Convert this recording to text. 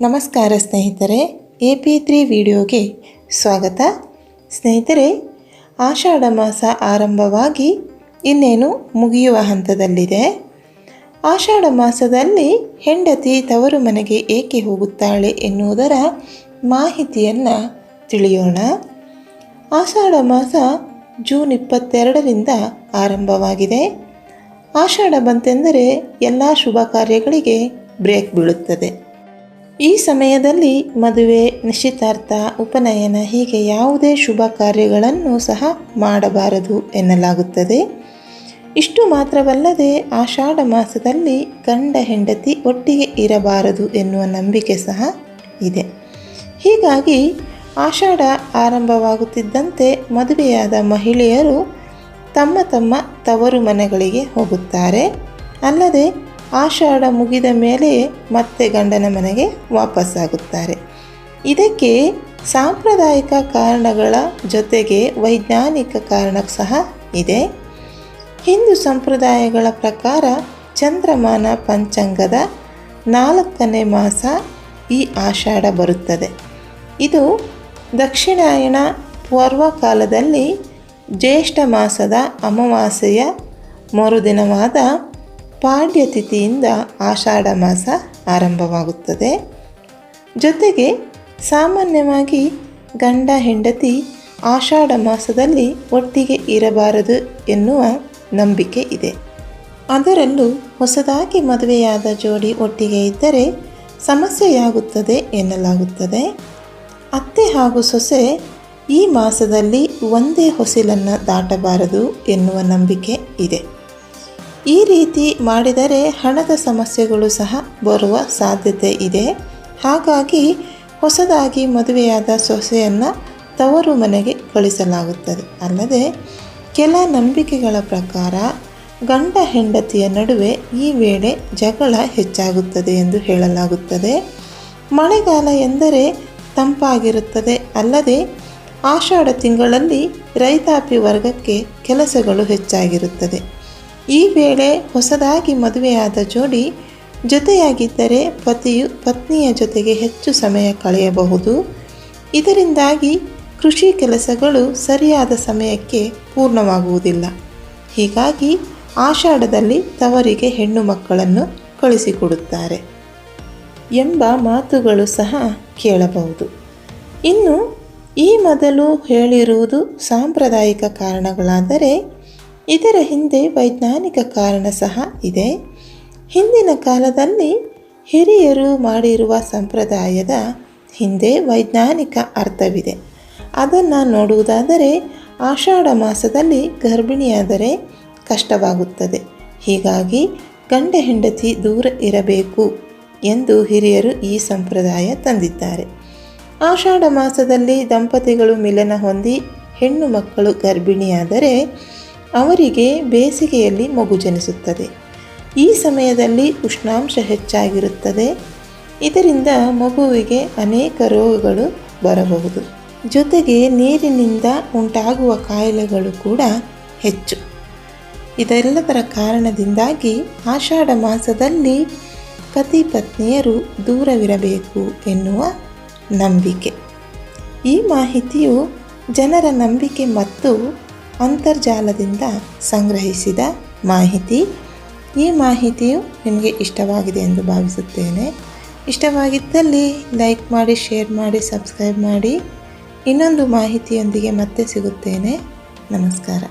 ನಮಸ್ಕಾರ ಸ್ನೇಹಿತರೆ A P three ವಿಡಿಯೋಗೆ ಸ್ವಾಗತ. ಸ್ನೇಹಿತರೆ, ಆಷಾಢ ಮಾಸ ಆರಂಭವಾಗಿ ಇನ್ನೇನು ಮುಗಿಯುವ ಹಂತದಲ್ಲಿದೆ? ಆಷಾಢ ಮಾಸದಲ್ಲಿ ಹೆಂಡತಿ ತವರು ಮನೆಗೆ ಏಕೆ ಹೋಗುತ್ತಾಳೆ ಎನ್ನುವುದರ ಮಾಹಿತಿಯನ್ನು ತಿಳಿಯೋಣ. ಆಷಾಢ ಮಾಸ ಜೂನ್ ಇಪ್ಪತ್ತೆರಡರಿಂದ ಆರಂಭವಾಗಿದೆ. ಆಷಾಢ ಬಂತೆಂದರೆ ಎಲ್ಲ ಶುಭ ಕಾರ್ಯಗಳಿಗೆ ಬ್ರೇಕ್ ಬೀಳುತ್ತದೆ. ಈ ಸಮಯದಲ್ಲಿ ಮದುವೆ, ನಿಶ್ಚಿತಾರ್ಥ, ಉಪನಯನ ಹೀಗೆ ಯಾವುದೇ ಶುಭ ಕಾರ್ಯಗಳನ್ನು ಸಹ ಮಾಡಬಾರದು ಎನ್ನಲಾಗುತ್ತದೆ. ಇಷ್ಟು ಮಾತ್ರವಲ್ಲದೆ ಆಷಾಢ ಮಾಸದಲ್ಲಿ ಗಂಡ ಹೆಂಡತಿ ಒಟ್ಟಿಗೆ ಇರಬಾರದು ಎನ್ನುವ ನಂಬಿಕೆ ಸಹ ಇದೆ. ಹೀಗಾಗಿ ಆಷಾಢ ಆರಂಭವಾಗುತ್ತಿದ್ದಂತೆ ಮದುವೆಯಾದ ಮಹಿಳೆಯರು ತಮ್ಮ ತಮ್ಮ ತವರು ಮನೆಗಳಿಗೆ ಹೋಗುತ್ತಾರೆ. ಅಲ್ಲದೆ ಆಷಾಢ ಮುಗಿದ ಮೇಲೆ ಮತ್ತೆ ಗಂಡನ ಮನೆಗೆ ವಾಪಸ್ಸಾಗುತ್ತಾರೆ. ಇದಕ್ಕೆ ಸಾಂಪ್ರದಾಯಿಕ ಕಾರಣಗಳ ಜೊತೆಗೆ ವೈಜ್ಞಾನಿಕ ಕಾರಣ ಸಹ ಇದೆ. ಹಿಂದೂ ಸಂಪ್ರದಾಯಗಳ ಪ್ರಕಾರ ಚಂದ್ರಮಾನ ಪಂಚಾಂಗದ ನಾಲ್ಕನೇ ಮಾಸ ಈ ಆಷಾಢ ಬರುತ್ತದೆ. ಇದು ದಕ್ಷಿಣಾಯಣ ಪೂರ್ವಕಾಲದಲ್ಲಿ ಜ್ಯೇಷ್ಠ ಮಾಸದ ಅಮಾವಾಸ್ಯೆಯ ಮರುದಿನವಾದ ಪಾಡ್ಯ ತಿಥಿಯಿಂದ ಆಷಾಢ ಮಾಸ ಆರಂಭವಾಗುತ್ತದೆ. ಜೊತೆಗೆ ಸಾಮಾನ್ಯವಾಗಿ ಗಂಡ ಹೆಂಡತಿ ಆಷಾಢ ಮಾಸದಲ್ಲಿ ಒಟ್ಟಿಗೆ ಇರಬಾರದು ಎನ್ನುವ ನಂಬಿಕೆ ಇದೆ. ಅದರಲ್ಲೂ ಹೊಸದಾಗಿ ಮದುವೆಯಾದ ಜೋಡಿ ಒಟ್ಟಿಗೆ ಇದ್ದರೆ ಸಮಸ್ಯೆಯಾಗುತ್ತದೆ ಎನ್ನಲಾಗುತ್ತದೆ. ಅತ್ತೆ ಹಾಗೂ ಸೊಸೆ ಈ ಮಾಸದಲ್ಲಿ ಒಂದೇ ಹೊಸಿಲನ್ನು ದಾಟಬಾರದು ಎನ್ನುವ ನಂಬಿಕೆ ಇದೆ. ಈ ರೀತಿ ಮಾಡಿದರೆ ಹಣದ ಸಮಸ್ಯೆಗಳು ಸಹ ಬರುವ ಸಾಧ್ಯತೆ ಇದೆ. ಹಾಗಾಗಿ ಹೊಸದಾಗಿ ಮದುವೆಯಾದ ಸೊಸೆಯನ್ನು ತವರು ಮನೆಗೆ ಕಳಿಸಲಾಗುತ್ತದೆ. ಅಲ್ಲದೆ ಕೆಲ ನಂಬಿಕೆಗಳ ಪ್ರಕಾರ ಗಂಡ ಹೆಂಡತಿಯ ನಡುವೆ ಈ ವೇಳೆ ಜಗಳ ಹೆಚ್ಚಾಗುತ್ತದೆ ಎಂದು ಹೇಳಲಾಗುತ್ತದೆ. ಮಳೆಗಾಲ ಎಂದರೆ ತಂಪಾಗಿರುತ್ತದೆ. ಅಲ್ಲದೆ ಆಷಾಢ ತಿಂಗಳಲ್ಲಿ ರೈತಾಪಿ ವರ್ಗಕ್ಕೆ ಕೆಲಸಗಳು ಹೆಚ್ಚಾಗಿರುತ್ತದೆ. ಈ ವೇಳೆ ಹೊಸದಾಗಿ ಮದುವೆಯಾದ ಜೋಡಿ ಜೊತೆಯಾಗಿದ್ದರೆ ಪತಿಯು ಪತ್ನಿಯ ಜೊತೆಗೆ ಹೆಚ್ಚು ಸಮಯ ಕಳೆಯಬಹುದು. ಇದರಿಂದಾಗಿ ಕೃಷಿ ಕೆಲಸಗಳು ಸರಿಯಾದ ಸಮಯಕ್ಕೆ ಪೂರ್ಣವಾಗುವುದಿಲ್ಲ. ಹೀಗಾಗಿ ಆಷಾಢದಲ್ಲಿ ತವರಿಗೆ ಹೆಣ್ಣು ಮಕ್ಕಳನ್ನು ಕಳಿಸಿಕೊಡುತ್ತಾರೆ ಎಂಬ ಮಾತುಗಳು ಸಹ ಕೇಳಬಹುದು. ಇನ್ನು ಈ ಮೊದಲು ಹೇಳಿರುವುದು ಸಾಂಪ್ರದಾಯಿಕ ಕಾರಣಗಳಾದರೆ ಇದರ ಹಿಂದೆ ವೈಜ್ಞಾನಿಕ ಕಾರಣ ಸಹ ಇದೆ. ಹಿಂದಿನ ಕಾಲದಲ್ಲಿ ಹಿರಿಯರು ಮಾಡಿರುವ ಸಂಪ್ರದಾಯದ ಹಿಂದೆ ವೈಜ್ಞಾನಿಕ ಅರ್ಥವಿದೆ. ಅದನ್ನು ನೋಡುವುದಾದರೆ, ಆಷಾಢ ಮಾಸದಲ್ಲಿ ಗರ್ಭಿಣಿಯಾದರೆ ಕಷ್ಟವಾಗುತ್ತದೆ. ಹೀಗಾಗಿ ಗಂಡ ಹೆಂಡತಿ ದೂರ ಇರಬೇಕು ಎಂದು ಹಿರಿಯರು ಈ ಸಂಪ್ರದಾಯ ತಂದಿದ್ದಾರೆ. ಆಷಾಢ ಮಾಸದಲ್ಲಿ ದಂಪತಿಗಳು ಮಿಲನ ಹೊಂದಿ ಹೆಣ್ಣು ಮಕ್ಕಳು ಗರ್ಭಿಣಿಯಾದರೆ ಅವರಿಗೆ ಬೇಸಿಗೆಯಲ್ಲಿ ಮಗು ಜನಿಸುತ್ತದೆ. ಈ ಸಮಯದಲ್ಲಿ ಉಷ್ಣಾಂಶ ಹೆಚ್ಚಾಗಿರುತ್ತದೆ. ಇದರಿಂದ ಮಗುವಿಗೆ ಅನೇಕ ರೋಗಗಳು ಬರಬಹುದು. ಜೊತೆಗೆ ನೀರಿನಿಂದ ಉಂಟಾಗುವ ಕಾಯಿಲೆಗಳು ಕೂಡ ಹೆಚ್ಚು. ಇದೆಲ್ಲದರ ಕಾರಣದಿಂದಾಗಿ ಆಷಾಢ ಮಾಸದಲ್ಲಿ ಪತಿ ಪತ್ನಿಯರು ದೂರವಿರಬೇಕು ಎನ್ನುವ ನಂಬಿಕೆ. ಈ ಮಾಹಿತಿಯು ಜನರ ನಂಬಿಕೆ ಮತ್ತು ಅಂತರ್ಜಾಲದಿಂದ ಸಂಗ್ರಹಿಸಿದ ಮಾಹಿತಿ. ಈ ಮಾಹಿತಿಯು ನಿಮಗೆ ಇಷ್ಟವಾಗಿದೆ ಎಂದು ಭಾವಿಸುತ್ತೇನೆ. ಇಷ್ಟವಾಗಿದ್ದಲ್ಲಿ ಲೈಕ್ ಮಾಡಿ, ಶೇರ್ ಮಾಡಿ, ಸಬ್ಸ್ಕ್ರೈಬ್ ಮಾಡಿ. ಇನ್ನೊಂದು ಮಾಹಿತಿಯೊಂದಿಗೆ ಮತ್ತೆ ಸಿಗುತ್ತೇನೆ. ನಮಸ್ಕಾರ.